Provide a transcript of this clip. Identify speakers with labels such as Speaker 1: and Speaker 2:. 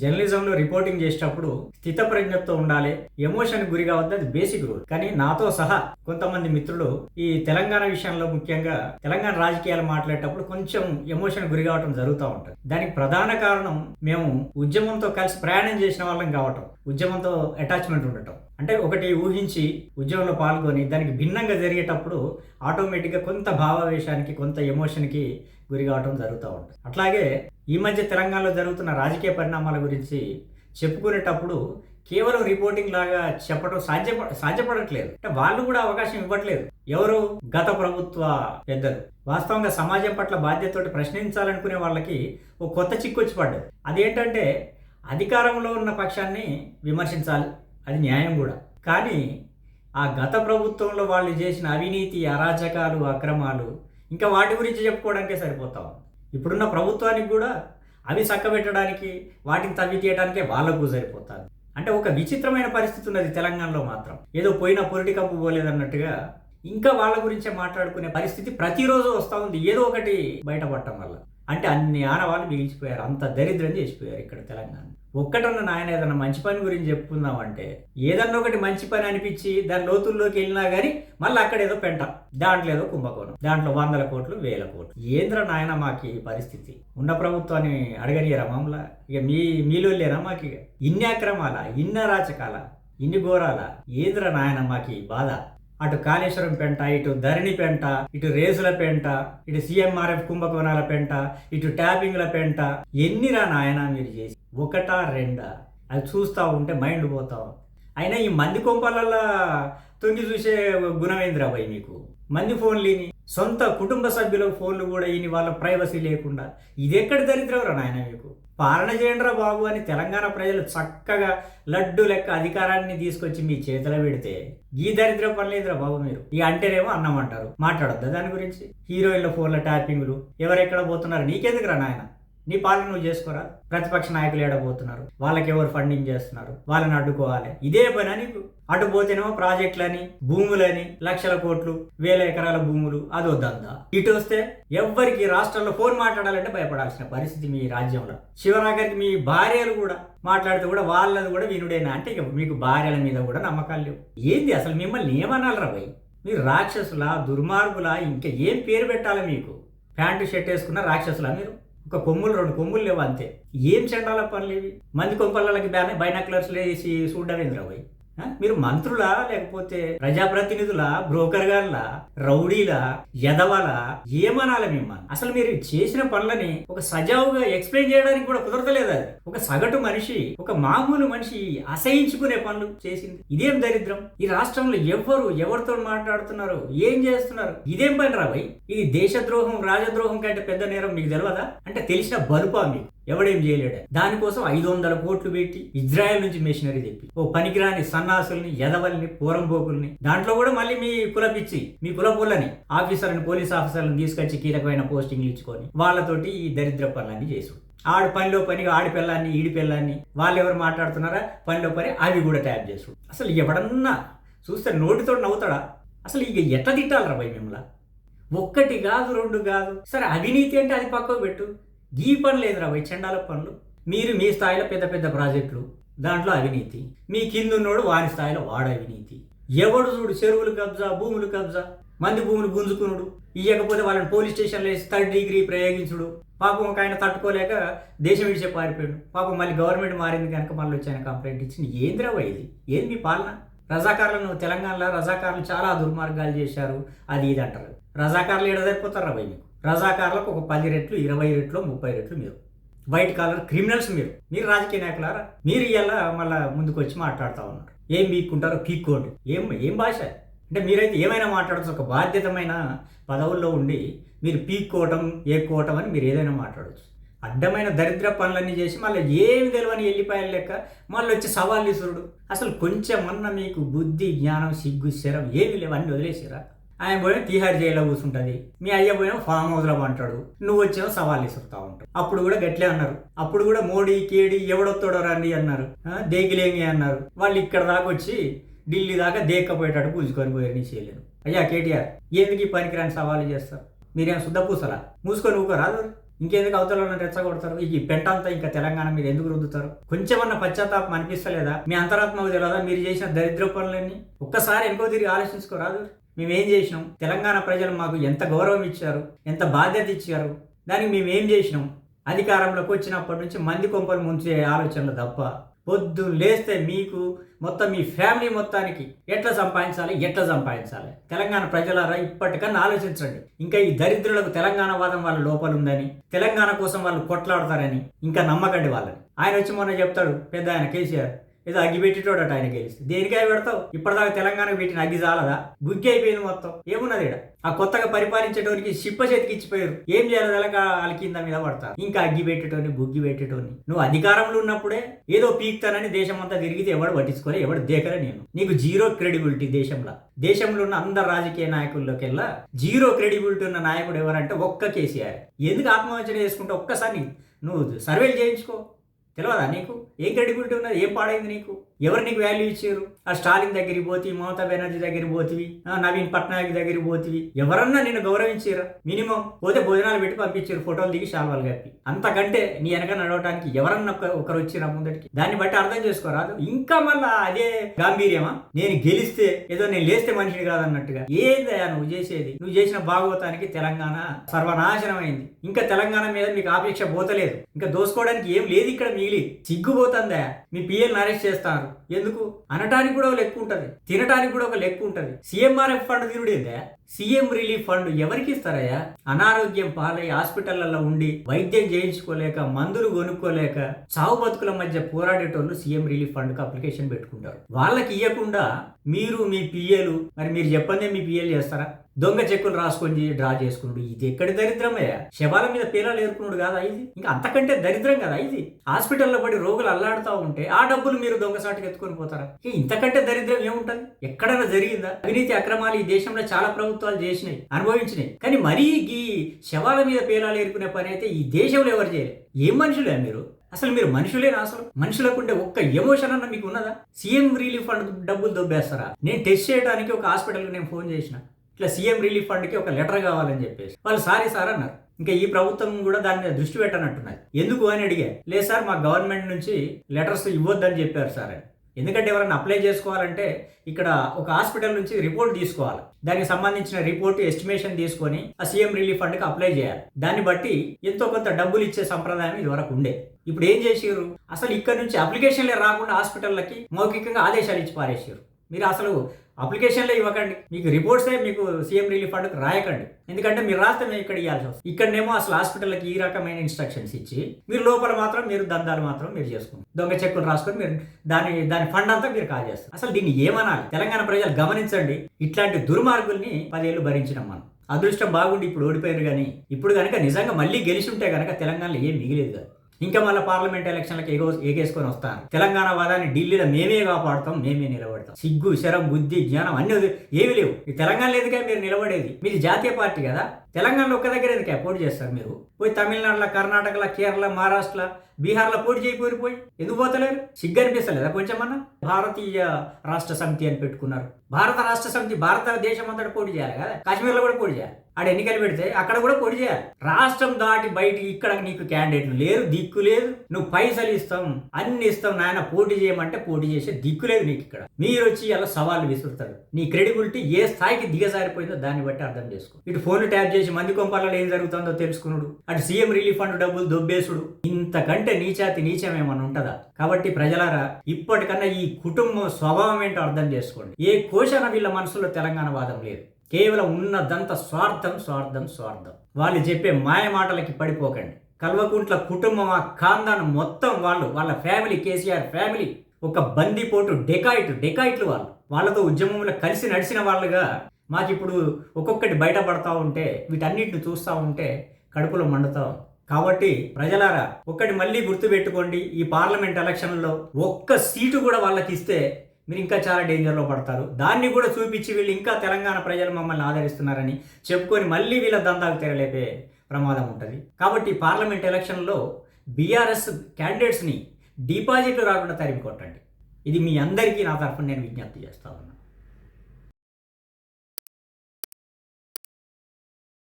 Speaker 1: జర్నలిజంలో రిపోర్టింగ్ చేసేటప్పుడు స్థితప్రజ్ఞతో ఉండాలి ఎమోషన్ గురి కావద్దు అది బేసిక్ రూల్ కానీ నాతో సహా కొంతమంది మిత్రులు ఈ తెలంగాణ విషయంలో ముఖ్యంగా తెలంగాణ రాజకీయాలు మాట్లాడేటప్పుడు కొంచెం ఎమోషన్ గురి కావటం జరుగుతూ ఉంటుంది. దానికి ప్రధాన కారణం మేము ఉద్యమంతో కలిసి ప్రయాణం చేసిన వాళ్ళం కావటం ఉద్యమంతో అటాచ్మెంట్ ఉండటం. అంటే ఒకటి ఊహించి ఉద్యమంలో పాల్గొని దానికి భిన్నంగా జరిగేటప్పుడు ఆటోమేటిక్గా కొంత భావావేశానికి కొంత ఎమోషన్కి గురి కావడం జరుగుతూ ఉంటుంది. అట్లాగే ఈ మధ్య తెలంగాణలో జరుగుతున్న రాజకీయ పరిణామాల గురించి చెప్పుకునేటప్పుడు కేవలం రిపోర్టింగ్ లాగా చెప్పడం సాధ్య సాధ్యపడట్లేదు. అంటే వాళ్ళు కూడా అవకాశం ఇవ్వట్లేదు. ఎవరు? గత ప్రభుత్వ పెద్దలు. వాస్తవంగా సమాజం పట్ల బాధ్యతతో ప్రశ్నించాలనుకునే వాళ్ళకి ఓ కొత్త చిక్కు వచ్చి పడ్డది. అదేంటంటే అధికారంలో ఉన్న పక్షాన్ని విమర్శించాలి. అది న్యాయం కూడా. కానీ ఆ గత ప్రభుత్వంలో వాళ్ళు చేసిన అవినీతి అరాచకాలు అక్రమాలు ఇంకా వాటి గురించి చెప్పుకోవడానికే సరిపోతాం. ఇప్పుడున్న ప్రభుత్వానికి కూడా అవి చక్కబెట్టడానికి వాటిని తవ్వి తీయడానికే వాళ్ళకు సరిపోతారు అంటే ఒక విచిత్రమైన పరిస్థితి ఉన్నది తెలంగాణలో మాత్రం. ఏదో పోయిన పొలిటి కప్పు పోలేదన్నట్టుగా ఇంకా వాళ్ళ గురించే మాట్లాడుకునే పరిస్థితి ప్రతిరోజు వస్తూ ఉంది. ఏదో ఒకటి బయటపడటం వల్ల. అంటే అన్ని ఆనవాళ్ళు మిగిలిచిపోయారు. అంత దరిద్రం చేసిపోయారు ఇక్కడ తెలంగాణ ఒక్కటన్న నాయన ఏదన్నా మంచి పని గురించి చెప్పుకుందామంటే ఏదన్నా ఒకటి మంచి పని అనిపించి దాని లోతుల్లోకి వెళ్ళినా కానీ మళ్ళీ అక్కడ ఏదో పెంట దాంట్లో ఏదో కుంభకోణం దాంట్లో వందల కోట్లు వేల కోట్లు. ఏంద్ర నాయన మాకు ఈ పరిస్థితి? ఉన్న ప్రభుత్వాన్ని అడగనియరా మామూలా ఇక మీ మీలో లేరా మాకు ఇక? ఇన్ని అక్రమాల? ఇన్ని అరాచకాల? ఇన్ని ఘోరాల? ఏంద్ర నాయన మాకు బాధ? అటు కాళేశ్వరం పెంట ఇటు ధరణి పెంట ఇటు రేసుల పెంట ఇటు సీఎంఆర్ఎఫ్ కుంభకోణాల పెంట ఇటు ట్యాపింగ్ల పెంట ఎన్నిరా నాయన మీరు చేసి? ఒకటా రెండా? అది చూస్తూ ఉంటే మైండ్ పోతాం అయినా ఈ మంది కొంపలల్లో తొంగి చూసే గుణమేంద్రా భయ్ మీకు? మంది ఫోన్లేని సొంత కుటుంబ సభ్యుల ఫోన్లు కూడా ఈయన వాళ్ళ ప్రైవసీ లేకుండా. ఇది ఎక్కడ దరిద్రంరా నాయన మీకు? పాలన చేయండిరా బాబు అని తెలంగాణ ప్రజలు చక్కగా లడ్డు లెక్క అధికారాన్ని తీసుకొచ్చి మీ చేతిలో పెడితే ఈ దరిద్ర పనిలేదురా బాబు మీరు? ఈ అంటేనేమో అన్నం అంటారు. మాట్లాడొద్దా దాని గురించి? హీరోయిన్ల ఫోన్ల ట్యాపింగ్లు ఎవరెక్కడ పోతున్నారు? నీకెందుకురా నాయన? నీ పాలన నువ్వు చేసుకోరా? ప్రతిపక్ష నాయకులు ఏడబోతున్నారు. వాళ్ళకి ఎవరు ఫండింగ్ చేస్తున్నారు? వాళ్ళని అడ్డుకోవాలి. ఇదే పని నీకు అటు పోతేనేమో ప్రాజెక్టులని భూములని లక్షల కోట్లు వేల ఎకరాల భూములు అదో దందా. ఇటు వస్తే ఎవ్వరికి రాష్ట్రంలో ఫోన్ మాట్లాడాలంటే భయపడాల్సిన పరిస్థితి మీ రాజ్యంలో. శివరాగరికి మీ భార్యలు కూడా మాట్లాడితే కూడా వాళ్ళది కూడా వినుడేనా? అంటే ఇక మీకు భార్యల మీద కూడా నమ్మకాలు లేవు. ఏంది అసలు మిమ్మల్ని ఏమనాలరా భయ్? మీరు రాక్షసులా దుర్మార్గులా ఇంకా ఏం పేరు పెట్టాలి మీకు? ప్యాంటు షర్ట్ వేసుకున్న రాక్షసులా మీరు? ఒక కొమ్ములు రెండు కొమ్ములు లేవు అంతే. ఏం చెండాల పనులు ఇవి? మంది కొంపలకి బ్యాన్ బైనాక్లర్స్ వేసి చూడడం ఏంద్రా మీరు మంత్రులా లేకపోతే ప్రజాప్రతినిధుల బ్రోకర్ గారులా రౌడీలా ఎదవల ఏమనాలి మిమ్మల్ని? అసలు మీరు చేసిన పనులని ఒక సజావుగా ఎక్స్ప్లెయిన్ చేయడానికి కూడా కుదరతలేదు అది. ఒక సగటు మనిషి ఒక మామూలు మనిషి అసహించుకునే పనులు చేసింది. ఇదేం దరిద్రం? ఈ రాష్ట్రంలో ఎవరు ఎవరితో మాట్లాడుతున్నారు? ఏం చేస్తున్నారు? ఇదేం పని రాబోయ్ ఇది దేశద్రోహం రాజద్రోహం కంటే పెద్ద నేరం మీకు తెలియదా అంటే తెలిసిన బలుపా మీకు. ఎవడేం చేయలేడు. దానికోసం ఐదు వందల కోట్లు పెట్టి ఇజ్రాయెల్ నుంచి మెషినరీ తెప్పి. ఓ పనికిరాని సన్నాసుల్ని ఎదవల్ని పూరంపోకుల్ని దాంట్లో కూడా మళ్ళీ మీ కులపిచ్చి మీ కులపుల్లని ఆఫీసర్ని పోలీస్ ఆఫీసర్లను తీసుకొచ్చి కీలకమైన పోస్టింగ్లు ఇచ్చుకొని వాళ్ళతోటి ఈ దరిద్ర పనులన్నీ చేసు. ఆడు పనిలో పని ఆడి పిల్లాన్ని ఈడి పిల్లాన్ని వాళ్ళు ఎవరు మాట్లాడుతున్నారా? పనిలో పని అవి కూడా ట్యాప్ చేసు. అసలు ఎవడన్నా చూస్తే నోటితో నవ్వుతాడా? అసలు ఇక ఎట్లా తిట్టాలరా భయ మిమ్మల్ని? ఒక్కటి కాదు రెండు కాదు. సరే అవినీతి అంటే అది పక్కకు పెట్టు. ఈ పని లేదురా భయ్ చండాల పనులు? మీరు మీ స్థాయిలో పెద్ద పెద్ద ప్రాజెక్టులు దాంట్లో అవినీతి. మీ కింద ఉన్నోడు స్థాయిలో వాడు అవినీతి. ఎవడు చూడు చెరువులు కబ్జా భూములు కబ్జా మంది భూములు గుంజుకునుడు. ఇవ్వకపోతే వాళ్ళని పోలీస్ స్టేషన్లో వేసి థర్డ్ డిగ్రీ ప్రయోగించుడు. పాపం ఒక ఆయన తట్టుకోలేక దేశం విడిచే పారిపోయాడు. పాపం మళ్ళీ గవర్నమెంట్ మారింది కనుక మళ్ళీ వచ్చి ఆయన కంప్లైంట్ ఇచ్చింది. ఏంద్రవ ఇది? ఏంది మీ పాలన? రజాకారులను తెలంగాణలో రజాకారులు చాలా దుర్మార్గాలు చేశారు. అది ఇది అంటారు. రజాకారులు ఏడ సరిపోతారా భయ్ మీకు? రజాకారులకు ఒక పది రెట్లు ఇరవై రెట్లు ముప్పై రెట్లు మీరు. వైట్ కాలర్ క్రిమినల్స్ మీరు. మీరు రాజకీయ నాయకులారా? మీరు ఇలా మళ్ళీ ముందుకు వచ్చి మాట్లాడుతూ ఉన్నారు. ఏం పీక్కుంటారో పీక్కోండి ఏం ఏం భాష? అంటే మీరైతే ఏమైనా మాట్లాడచ్చు ఒక బాధ్యతమైన పదవుల్లో ఉండి మీరు పీక్కోవటం ఏక్కోవటం అని మీరు ఏదైనా మాట్లాడచ్చు. అడ్డమైన దరిద్ర పనులన్నీ చేసి మళ్ళీ ఏమి తెలియని వెళ్ళిపోయాలి లెక్క మళ్ళీ వచ్చి సవాళ్ళు ఇసురుడు అసలు కొంచెమన్నా మీకు బుద్ధి జ్ఞానం సిగ్గు శరం ఏమి లేవు అన్నీ వదిలేసిరా ఆయన పోయిన తీహార్ జైల్లో కూర్చుంటది. మీ అయ్య పోయిన ఫామ్ హౌస్లో అంటాడు నువ్వు వచ్చేమో సవాల్ ఇసురుతా ఉంటావు. అప్పుడు కూడా గట్లే అన్నారు. అప్పుడు కూడా మోడీ కేడీ ఎవడొత్తాడో రండి అన్నారు. దేగిలేమి అన్నారు. వాళ్ళు ఇక్కడ దాకా వచ్చి ఢిల్లీ దాకా దేక్కపోయేటట్టు పూజుకొని పోయారు నీ చేయలేరు అయ్యా కేటీఆర్ ఎందుకు ఈ పనికిరాని సవాలు చేస్తారు? మీరేం శుద్ధ పూసలా? మూసుకొని ఊకో రాదు ఇంకెందుకు అవతల వాళ్ళని రెచ్చగొడతారు? ఈ పెంట అంతా ఇంకా తెలంగాణ మీద ఎందుకు రుద్దుతారు? కొంచెమన్నా పశ్చాత్తాపం అనిపిస్తలేదా? మీ అంతరాత్మకు తెలియదా మీరు చేసిన దరిద్ర పనులన్నీ? ఒక్కసారి ఎంకో తిరిగి ఆలోచించుకోరాదు మేమేం చేసినాం? తెలంగాణ ప్రజలు మాకు ఎంత గౌరవం ఇచ్చారు? ఎంత బాధ్యత ఇచ్చారు? దానికి మేమేం చేసినాం? అధికారంలోకి వచ్చినప్పటి నుంచి మంది కొంపలు ముంచే ఆలోచనలు తప్ప పొద్దు లేస్తే మీకు మొత్తం మీ ఫ్యామిలీ మొత్తానికి ఎట్లా సంపాదించాలి? ఎట్లా సంపాదించాలి? తెలంగాణ ప్రజలారా ఇప్పటికన్నా ఆలోచించండి. ఇంకా ఈ దరిద్రులకు తెలంగాణ వాదం వాళ్ళ లోపల ఉందని తెలంగాణ కోసం వాళ్ళు కొట్లాడతారని ఇంకా నమ్మకండి వాళ్ళని. ఆయన వచ్చి మొన్న చెప్తాడు పెద్ద ఆయన కేసీఆర్ ఏదో అగ్గి పెట్టేటోడట ఆయన గెలిస్తే. దేనికై పెడతావు? ఇప్పటిదాకా తెలంగాణకు పెట్టిన అగ్గి చాలదా బుగ్గి అయిపోయింది మొత్తం. ఏమున్నది ఈడ? ఆ కొత్తగా పరిపాలించేటోనికి శిప్ప చేతికి ఇచ్చిపోయారు. ఏం చేయాలి తెలంగాణ వాళ్ళ కింద మీద పడతారు. ఇంకా అగ్గి పెట్టేటోని బుగ్గి పెట్టేటోని. నువ్వు అధికారంలో ఉన్నప్పుడే ఏదో పీక్తానని దేశం అంతా తిరిగితే ఎవడు పట్టించుకోలే ఎవడు దేకలే నేను. నీకు జీరో క్రెడిబిలిటీ దేశంలో. దేశంలో ఉన్న అందరు రాజకీయ నాయకుల్లోకెల్లా జీరో క్రెడిబిలిటీ ఉన్న నాయకుడు ఎవరంటే ఒక్క కేసీఆర్. ఎందుకు ఆత్మహత్య చేసుకుంటే ఒక్కసారి నువ్వు సర్వేలు చేయించుకో. తెలియదా నీకు? ఏం క్రెడిబిలిటీ ఉన్నది? ఏం పాడైంది నీకు? ఎవరు నీకు వాల్యూ ఇచ్చారు? ఆ స్టాలిన్ దగ్గరికి పోతివి మమతా బెనర్జీ దగ్గరికి పోతివి ఆ నవీన్ పట్నాయక్ దగ్గరికి పోతివి ఎవరన్నా నిన్ను గౌరవించారా? మినిమం పోతే భోజనాలు పెట్టి పంపించారు ఫోటోలు దిగి శాల్వాలు కప్పి అంతకంటే నీ వెనక నడవడానికి ఎవరన్నా ఒక- ఒకరు వచ్చిరా ముందటికి? దాన్ని బట్టి అర్థం చేసుకోరాదు ఇంకా మళ్ళా అదే గాంభీర్యమా? నేను గెలిస్తే ఏదో నేను లేస్తే మనిషిని కాదన్నట్టుగా. ఏందయ్యా నువ్వు చేసేది? నువ్వు చేసిన భాగవతానికి తెలంగాణ సర్వనాశనమైంది. ఇంకా తెలంగాణ మీద మీకు ఆపేక్ష పోతలేదు. ఇంకా దోసుకోవడానికి ఏం లేదు ఇక్కడ మిగిలి. సిగ్గుపోతుందా మీ పిఎల్ని అరెస్ట్ చేస్తారు. ఎందుకు? అనటానికి కూడా ఒక లెక్క ఉంటుంది. తినటానికి కూడా ఒక లెక్క ఉంటుంది. సీఎంఆర్ఎఫ్ ఫండ్ తిరుడేందా సీఎం రిలీఫ్ ఫండ్ ఎవరికి ఇస్తారయ్యా? అనారోగ్యం పాలై హాస్పిటళ్ళలో ఉండి వైద్యం చేయించుకోలేక మందులు కొనుక్కోలేక చావు బతుకుల మధ్య పోరాడేటోళ్ళు సీఎం రిలీఫ్ ఫండ్కి అప్లికేషన్ పెట్టుకుంటారు. వాళ్ళకి ఇవ్వకుండా మీరు మీ పిఏలు మరి మీరు చెప్పందే మీ పిఏలు చేస్తారా? దొంగ చెక్కులు రాసుకొని డ్రా చేసుకున్నాడు ఇది ఎక్కడి దరిద్రమయ్యా శవాల మీద పీలాలు ఏరుకున్నాడు కాదా ఇది? ఇంకా అంతకంటే దరిద్రం కదా ఇది? హాస్పిటల్లో పడి రోగులు అల్లాడుతూ ఉంటే ఆ డబ్బులు మీరు దొంగసాటుకు ఎత్తుకొని పోతారా? ఇంతకంటే దరిద్రం ఏముంటుంది? ఎక్కడైనా జరిగిందా? అవినీతి అక్రమాలు ఈ దేశంలో చాలా ప్రభుత్వాలు చేసినాయి అనుభవించినాయి. కానీ మరీ ఈ శవాల మీద పీలాలు ఏరుకునే పని అయితే ఈ దేశంలో ఎవరు చేయలేదు ఏం మనుషులే మీరు? అసలు మీరు మనుషులేనా అసలు? మనుషులకు ఉండే ఒక్క ఎమోషన్ అన్న మీకు ఉన్నదా? సీఎం రిలీఫ్ ఫండ్ డబ్బులు దొబ్బేస్తారా? నేను టెస్ట్ చేయడానికి ఒక హాస్పిటల్కి నేను ఫోన్ చేసిన. ఇట్లా సీఎం రిలీఫ్ ఫండ్కి ఒక లెటర్ కావాలని చెప్పేసి. వాళ్ళు సారీ సార్ అన్నారు. ఇంకా ఈ ప్రభుత్వం కూడా దాని మీద దృష్టి పెట్టనట్టున్నది. ఎందుకు అని అడిగా. లేదు సార్ మా గవర్నమెంట్ నుంచి లెటర్స్ ఇవ్వద్దని చెప్పారు సార్ అని. ఎందుకంటే ఎవరైనా అప్లై చేసుకోవాలంటే ఇక్కడ ఒక హాస్పిటల్ నుంచి రిపోర్ట్ తీసుకోవాలి. దానికి సంబంధించిన రిపోర్ట్ ఎస్టిమేషన్ తీసుకొని ఆ సీఎం రిలీఫ్ ఫండ్కి అప్లై చేయాలి. దాన్ని బట్టి ఎంతో కొంత డబ్బులు ఇచ్చే సంప్రదాయం ఇది వరకు ఉండే. ఇప్పుడు ఏం చేసారు అసలు ఇక్కడ నుంచి అప్లికేషన్లే రాకుండా హాస్పిటల్లకి మౌఖికంగా ఆదేశాలు ఇచ్చి పారేసారు మీరు అసలు అప్లికేషన్లే ఇవ్వకండి. మీకు రిపోర్ట్సే మీకు సీఎం రిలీఫ్ ఫండ్కి రాయకండి. ఎందుకంటే మీరు రాస్తే మేము ఇక్కడ ఇవ్వాల్సి వస్తుంది. ఇక్కడనేమో అసలు హాస్పిటల్కి ఈ రకమైన ఇన్స్ట్రక్షన్స్ ఇచ్చి మీరు లోపల మాత్రం మీరు దందాలు మాత్రం మీరు చేసుకోండి దొంగ చెక్కులు రాసుకొని మీరు దాని దాని ఫండ్ అంతా మీరు కాల్ చేస్తారు అసలు దీన్ని ఏమనాలి? తెలంగాణ ప్రజలు గమనించండి. ఇట్లాంటి దుర్మార్గుల్ని పదేళ్ళు భరించినాం మనం. అదృష్టం బాగుండి ఇప్పుడు ఓడిపోయారు కానీ ఇప్పుడు కనుక నిజంగా మళ్ళీ గెలిచి ఉంటే కనుక తెలంగాణలో ఏం మిగిలేదు కదా ఇంకా మళ్ళీ పార్లమెంట్ ఎలక్షన్లకు ఎగో ఎగేసుకొని వస్తారు? తెలంగాణ వాదాన్ని ఢిల్లీలో మేమే కాపాడుతాం మేమే నిలబడతాం. సిగ్గు శరం బుద్ధి జ్ఞానం అన్ని ఏవి ఏమీ లేవు. ఈ తెలంగాణ లేదుగా మీరు నిలబడేది? మీది జాతీయ పార్టీ కదా. తెలంగాణలో ఒక్క దగ్గర ఎందుకు పోటీ చేస్తారు మీరు? పోయి తమిళనాడులో కర్ణాటకలో కేరళ మహారాష్ట్ర బీహార్లో పోటీ చేయకూరిపోయి పోయి. ఎందుకు పోతలేరు? సిగ్గు అనిపిస్తలేదా కొంచెమన్నా భారతీయ రాష్ట్ర సమితి అని పెట్టుకున్నారు. భారత రాష్ట్ర సమితి భారతదేశం అంతటా పోటీ చేయాలి కదా. కాశ్మీర్లో కూడా పోటీ చేయాలి. ఆడ ఎన్నికలు పెడితే అక్కడ కూడా పోటీ చేయాలి. రాష్ట్రం దాటి బయటికి ఇక్కడ నీకు క్యాండిడేట్లు లేరు దిక్కు లేదు. నువ్వు పైసలు ఇస్తాం అన్ని ఇస్తాం నాయన పోటీ చేయమంటే పోటీ చేసే దిక్కు లేదు నీకు ఇక్కడ. మీరు వచ్చి అలా సవాళ్ళు విసురుతారు. నీ క్రెడిబిలిటీ ఏ స్థాయికి దిగజారిపోయిందో దాన్ని బట్టి అర్థం చేసుకో. ఇటు ఫోన్లు ట్యాప్ చేసి మంది కొంపాలలో ఏం జరుగుతుందో తెలుసుకున్నాడు అటు సీఎం రిలీఫ్ ఫండ్ డబ్బులు దొబ్బేసుడు. ఇంతకంటే నీచాతి నీచం ఏమన్నా ఉంటదా? కాబట్టి ప్రజలారా ఇప్పటికన్నా ఈ కుటుంబం స్వభావం ఏంటో అర్థం చేసుకోండి. ఏ కోశన వీళ్ళ మనసులో తెలంగాణ వాదం లేదు. కేవలం ఉన్నదంతా స్వార్థం స్వార్థం స్వార్థం. వాళ్ళు చెప్పే మాయ మాటలకి పడిపోకండి. కల్వకుంట్ల కుటుంబం ఆ ఖాందాన్ మొత్తం వాళ్ళు వాళ్ళ ఫ్యామిలీ కేసీఆర్ ఫ్యామిలీ ఒక బందిపోటు డెకాయిట్ డెకాయిట్లు వాళ్ళు. వాళ్ళతో ఉద్యమంలో కలిసి నడిచిన వాళ్ళుగా మాకు ఇప్పుడు ఒక్కొక్కటి బయటపడతా ఉంటే వీటన్నిటిని చూస్తూ ఉంటే కడుపులో మండుతాం కాబట్టి ప్రజలారా ఒక్కటి మళ్ళీ గుర్తుపెట్టుకోండి ఈ పార్లమెంట్ ఎలక్షన్లో ఒక్క సీటు కూడా వాళ్ళకి ఇస్తే మీరు ఇంకా చాలా డేంజర్లో పడతారు. దాన్ని కూడా చూపించి వీళ్ళు ఇంకా తెలంగాణ ప్రజలు మమ్మల్ని ఆదరిస్తున్నారని చెప్పుకొని మళ్ళీ వీళ్ళ దందాకు తెరలేపే ప్రమాదం ఉంటుంది. కాబట్టి పార్లమెంట్ ఎలక్షన్లో బీఆర్ఎస్ క్యాండిడేట్స్ని డిపాజిట్లు రాకుండా తరిమి కొట్టండి. ఇది మీ అందరికీ నా తరఫున నేను విజ్ఞప్తి చేస్తా ఉన్నాను.